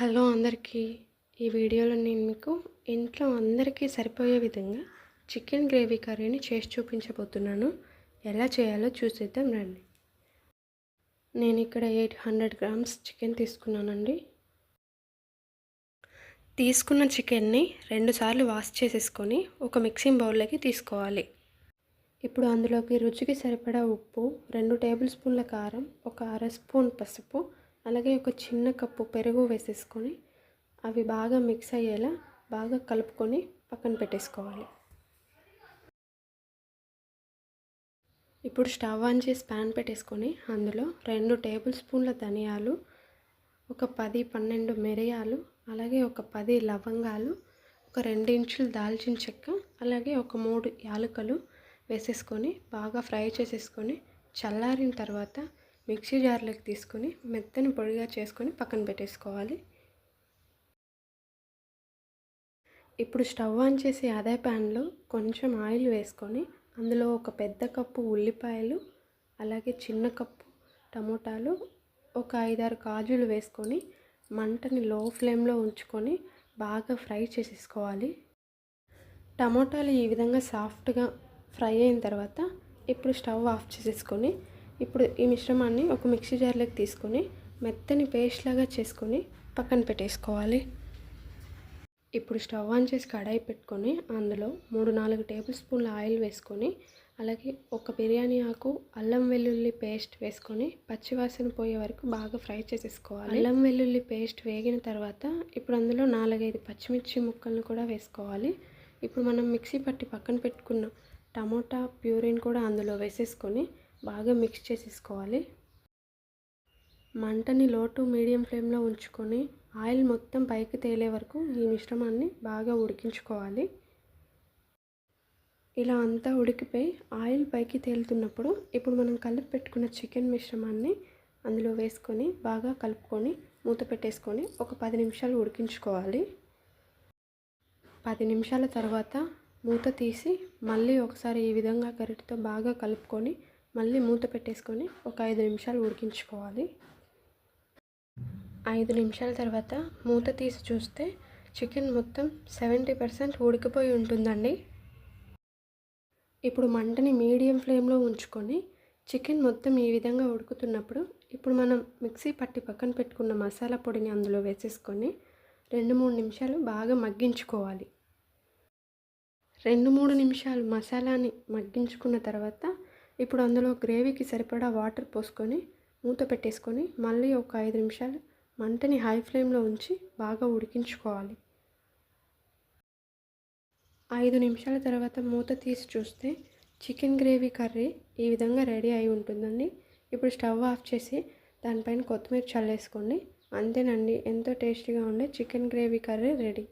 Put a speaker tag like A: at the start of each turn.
A: Hello అందరికీ. ఈ వీడియోలో నేను మీకు ఇంట్లో అందరికీ సరిపోయే విధంగా చికెన్ గ్రేవీ కర్రీని చేసి చూపించబోతున్నాను. ఎలా చేయాలో చూసేద్దాం రండి. నేను ఇక్కడ ఎయిట్ హండ్రెడ్ గ్రామ్స్ చికెన్ తీసుకున్నానండి. తీసుకున్న చికెన్ని రెండుసార్లు వాష్ చేసేసుకొని ఒక మిక్సింగ్ బౌల్లోకి తీసుకోవాలి. ఇప్పుడు అందులోకి రుచికి సరిపడా ఉప్పు రెండు టేబుల్ స్పూన్ల కారం ఒక అర స్పూన్ పసుపు అలాగే ఒక చిన్న కప్పు పెరుగు వేసేసుకొని అవి బాగా మిక్స్ అయ్యేలా బాగా కలుపుకొని పక్కన పెట్టేసుకోవాలి. ఇప్పుడు స్టవ్ ఆన్ చేసి ప్యాన్ పెట్టేసుకొని అందులో రెండు టేబుల్ స్పూన్ల ధనియాలు ఒక పది పన్నెండు మిరియాలు అలాగే ఒక పది లవంగాలు ఒక రెండు ఇంచులు దాల్చిన చెక్క అలాగే ఒక మూడు యాలకులు వేసేసుకొని బాగా ఫ్రై చేసేసుకొని చల్లారిన తర్వాత మిక్సీ జార్లోకి తీసుకొని మెత్తని పొడిగా చేసుకొని పక్కన పెట్టేసుకోవాలి. ఇప్పుడు స్టవ్ ఆన్ చేసి అదే ప్యాన్లో కొంచెం ఆయిల్ వేసుకొని అందులో ఒక పెద్ద కప్పు ఉల్లిపాయలు అలాగే చిన్న కప్పు టమోటాలు ఒక ఐదారు కాజులు వేసుకొని మంటని లో ఫ్లేమ్లో ఉంచుకొని బాగా ఫ్రై చేసేసుకోవాలి. టమోటాలు ఈ విధంగా సాఫ్ట్గా ఫ్రై అయిన తర్వాత ఇప్పుడు స్టవ్ ఆఫ్ చేసేసుకొని ఇప్పుడు ఈ మిశ్రమాన్ని ఒక మిక్సీ జార్లోకి తీసుకొని మెత్తని పేస్ట్ లాగా చేసుకొని పక్కన పెట్టేసుకోవాలి. ఇప్పుడు స్టవ్ ఆన్ చేసి కడాయి పెట్టుకొని అందులో మూడు నాలుగు టేబుల్ స్పూన్ల ఆయిల్ వేసుకొని అలాగే ఒక బిర్యానీ ఆకు అల్లం వెల్లుల్లి పేస్ట్ వేసుకొని పచ్చివాసన పోయే వరకు బాగా ఫ్రై చేసేసుకోవాలి. అల్లం వెల్లుల్లి పేస్ట్ వేగిన తర్వాత ఇప్పుడు అందులో నాలుగైదు పచ్చిమిర్చి ముక్కలను కూడా వేసుకోవాలి. ఇప్పుడు మనం మిక్సీ పట్టి పక్కన పెట్టుకున్న టమోటా ప్యూరిన్ కూడా అందులో వేసేసుకొని బాగా మిక్స్ చేసేసుకోవాలి. మంటని లో టు మీడియం ఫ్లేమ్లో ఉంచుకొని ఆయిల్ మొత్తం పైకి తేలే వరకు ఈ మిశ్రమాన్ని బాగా ఉడికించుకోవాలి. ఇలా అంతా ఉడికిపోయి ఆయిల్ పైకి తేలుతున్నప్పుడు ఇప్పుడు మనం కలిపి పెట్టుకున్న చికెన్ మిశ్రమాన్ని అందులో వేసుకొని బాగా కలుపుకొని మూత పెట్టేసుకొని ఒక పది నిమిషాలు ఉడికించుకోవాలి. పది నిమిషాల తర్వాత మూత తీసి మళ్ళీ ఒకసారి ఈ విధంగా గరిటతో బాగా కలుపుకొని మళ్ళీ మూత పెట్టేసుకొని ఒక ఐదు నిమిషాలు ఉడికించుకోవాలి. ఐదు నిమిషాల తర్వాత మూత తీసి చూస్తే చికెన్ మొత్తం సెవెంటీ పర్సెంట్ ఉడికిపోయి ఉంటుందండి. ఇప్పుడు మంటని మీడియం ఫ్లేమ్లో ఉంచుకొని చికెన్ మొత్తం ఈ విధంగా ఉడుకుతున్నప్పుడు ఇప్పుడు మనం మిక్సీ పట్టి పక్కన పెట్టుకున్న మసాలా పొడిని అందులో వేసేసుకొని రెండు మూడు నిమిషాలు బాగా మగ్గించుకోవాలి. రెండు మూడు నిమిషాలు మసాలాని మగ్గించుకున్న తర్వాత ఇప్పుడు అందులో గ్రేవీకి సరిపడా వాటర్ పోసుకొని మూత పెట్టేసుకొని మళ్ళీ ఒక ఐదు నిమిషాలు మంటని హై ఫ్లేమ్లో ఉంచి బాగా ఉడికించుకోవాలి. ఐదు నిమిషాల తర్వాత మూత తీసి చూస్తే చికెన్ గ్రేవీ కర్రీ ఈ విధంగా రెడీ అయి ఉంటుందండి. ఇప్పుడు స్టవ్ ఆఫ్ చేసి దానిపైన కొత్తిమీర చల్లేసుకోండి అంతేనండి ఎంతో టేస్టీగా ఉండే చికెన్ గ్రేవీ కర్రీ రెడీ.